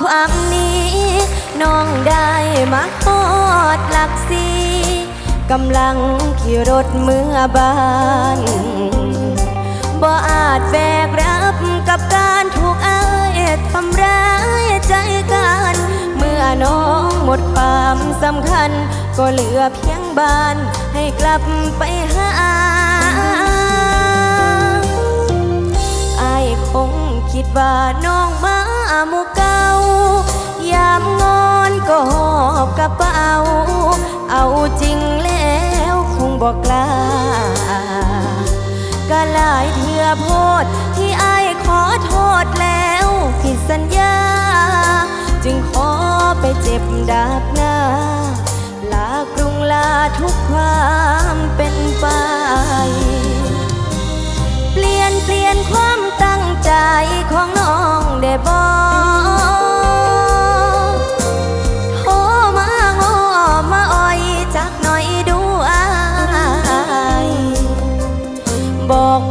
ความนี้น้องได้มาฮอดหลักสีกำลังขี่รถเมื่อบ้านบ่อาจแบกรับกับการถูกอายทำร้ายใจกัน เมื่อน้องหมดความสำคัญ ก็เหลือเพียงบ้านให้กลับไปหาอายคงคิดว่าน้องมา หมู่เก่ายามงอนก็หอบกระเป๋า เอาจริงแล้วคงบอกกล้าก็หลายเถื่อโพดที่ไอ้ขอโทษแล้วผิดสัญญา จึงขอไปเจ็บดาบหน้า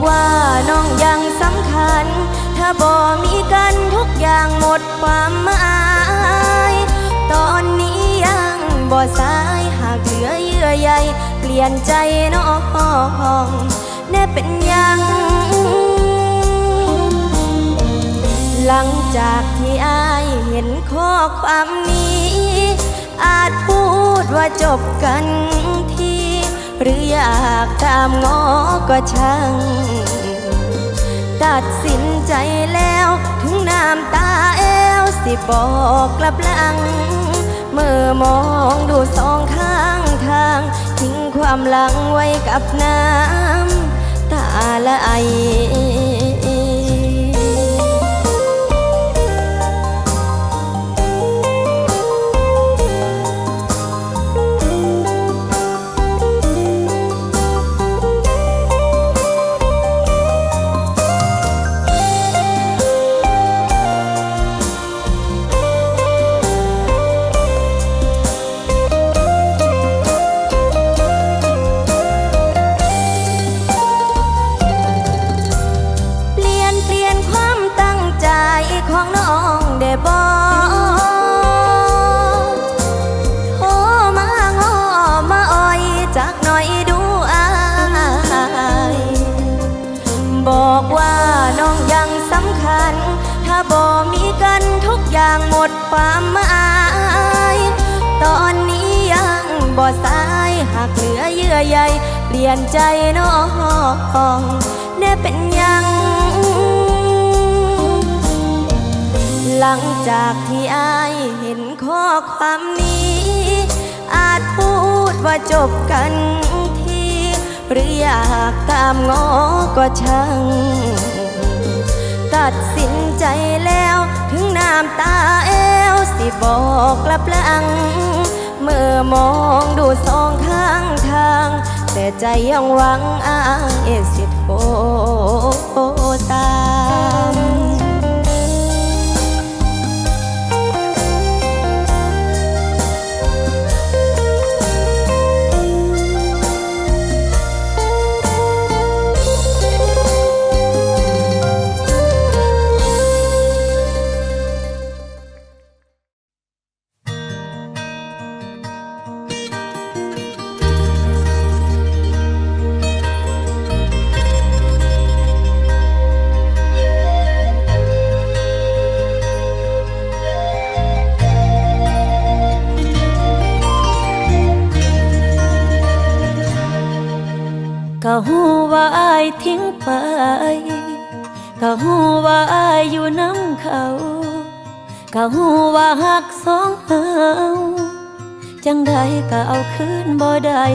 ว่าน้องยังสำคัญ ถ้าบ่มีกันทุกอย่างหมดความหมาย ตอนนี้ยังบ่สายหากเหลือเยื่อใยเปลี่ยนใจน้องแน่เป็นยัง หลังจากที่อายเห็นข้อความนี้ อาจพูดว่าจบกันทีหรืออยากตามง้อก็ช่าง ตัดสินใจแล้ว ถึงน้ำตาแอวสิบอกกลับหลัง เมื่อมองดูสองข้างทาง ทิ้งความหลังไว้กับน้ำตาละไอ ดความหมายตอนนี้ยังบ่สายหากเหลือเยื่อใยเปลี่ยนใจน้องแน่เป็นยัง หลังจากที่อายเห็นข้อความนี้ อาจพูดว่าจบกันทีหรืออยากตามง้อก็ช่าง ตัดสินใจแล้ว น้ำตาแอวสิบอกกลับหลัง เมื่อมองดูสองข้างทาง แต่ใจยังหวังอ้ายสิโทตา อายทิ้งไป ก็หูว่าอายอยู่น้ำเขา ก็หูว่าหักสองเฮาจังใดก็เอาคืนบ่ได้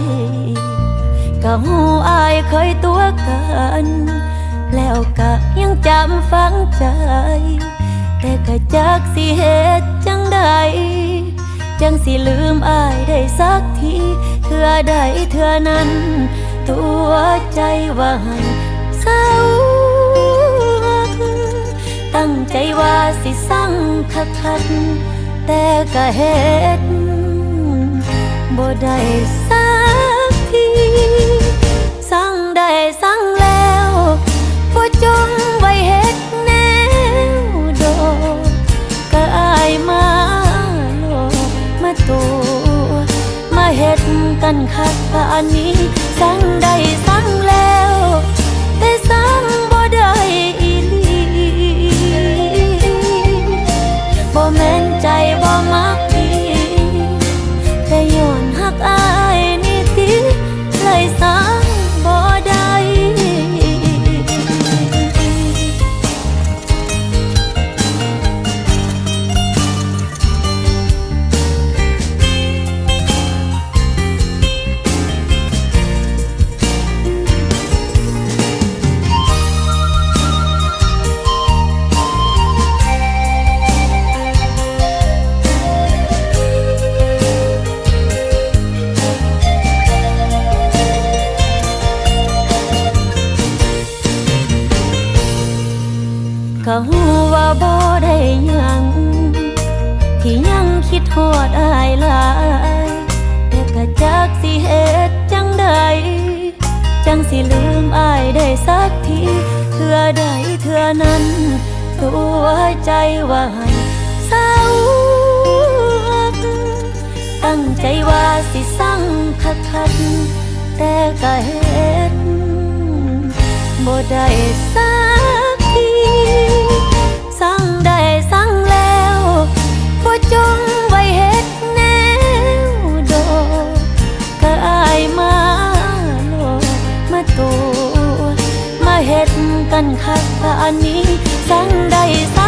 ก็หูอายเคยตัวกัน แล้วก็ยังจำฝังใจ แต่ก็จักสิเหตุจังใดจังสิลืมอายได้สักที เธอใดเธอนั้น ตัว ใจว่าหันเศร้าตั้งใจว่าสิสั่งคักคักแต่ก็เฮ็ดบ่ได้สักทีสั่งได้สั่งแล้วพอจงไว้เฮ็ดแนวดอก็อายมาโลมาตัวมาเฮ็ดกันคักปะอันนี้สั่งได้ แม่นใจบ่มัก คิดฮอดอายหลาย แต่ก็จักสิเฮ็ดจังใด จังสิลืมอายได้สักทีเทื่อใดเทื่อนั้น ตัวใจว่าให้เศร้าหักตั้งใจว่าสิสั่งคักคักแต่ก็เฮ็ดบ่ได้สัก ฮ็ดกันคักแต่อันนี้สั่งได้สั่